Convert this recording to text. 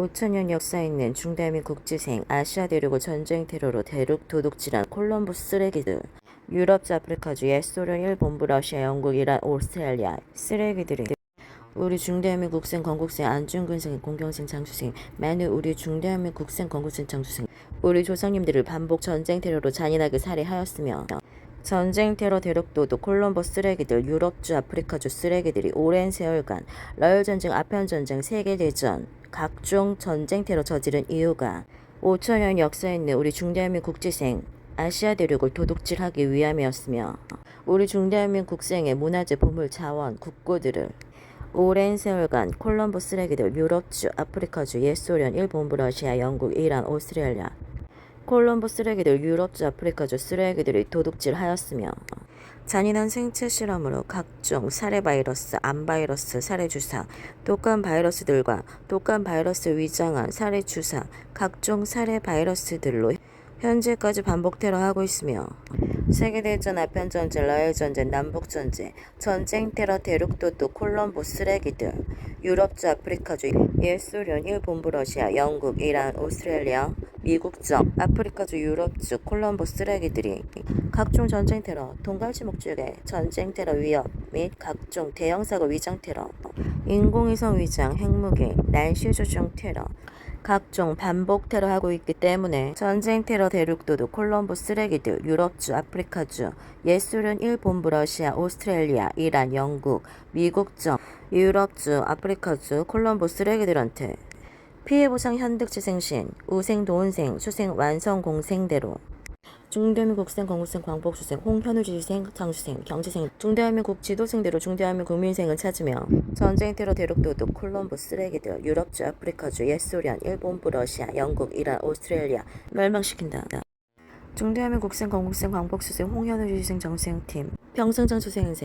5천년 역사 있는 중대한민 국지생 아시아 대륙을 전쟁 테러로 대륙 도둑질한 콜럼버스 쓰레기들. 유럽, 아프리카주, 옛 소련, 일본, 러시아, 영국, 이란, 오스트레일리아 쓰레기들이 우리 중대한민 국생, 건국생, 안중근생, 공경생, 장수생 많은 우리 중대한민 국생, 건국생, 장수생 우리 조상님들을 반복 전쟁 테러로 잔인하게 살해하였으며 전쟁 테러 대륙도둑 콜럼버 쓰레기들 유럽주 아프리카주 쓰레기들이 오랜 세월간 러일 전쟁 아편 전쟁 세계 대전 각종 전쟁 테러 저지른 이유가 5천년 역사 있는 우리 중대한민 국지생 아시아 대륙을 도둑질하기 위함이었으며 우리 중대한민 국생의 문화재 보물 자원 국고들을 오랜 세월간 콜럼버 쓰레기들 유럽주 아프리카주 옛 소련 일본 러시아 영국 이란 오스트레일리아 콜럼버 쓰레기들 유럽주 아프리카주 쓰레기들이 도둑질하였으며 잔인한 생체 실험으로 각종 살해 바이러스, 암 바이러스, 살해 주사, 독감 바이러스들과 독감 바이러스 위장한 살해 주사, 각종 살해 바이러스들로 현재까지 반복 테러하고 있으며 세계대전 아편 전쟁, 러일 전쟁, 남북 전쟁, 전쟁 테러 대륙도도 콜럼보 쓰레기들, 유럽주 아프리카주, 옛 소련, 일본, 러시아, 영국, 이란, 오스트레일리아, 미국적, 아프리카주, 유럽주, 콜럼보 쓰레기들이 각종 전쟁 테러, 동갈치 목줄의 전쟁 테러 위협 및 각종 대형 사고 위장 테러, 인공위성 위장, 핵무기, 날씨 조종 테러, 각종 반복 테러하고 있기 때문에 전쟁 테러 대륙도도 콜럼보 쓰레기들, 유럽주, 아프리카주, 옛 소련, 일본, 러시아, 오스트레일리아, 이란, 영국, 미국적, 유럽주, 아프리카주, 콜럼보 쓰레기들한테 피해보상 현득재생신, 우생, 도운생, 수생, 완성, 공생대로 중대한민국 국생, 건국생, 광복수생, 홍현우지생, 장수생, 경제생, 중대한민국 지도생대로 중대한민국 국민생을 찾으며 전쟁 테러 대륙도둑 콜럼보 쓰레기들, 유럽주, 아프리카주, 옛 소련, 일본, 러시아, 영국, 이란, 오스트레일리아 멸망시킨다. 중대한민국 국생, 건국생, 광복수생, 홍현우지생, 정수생팀, 평승장 수생생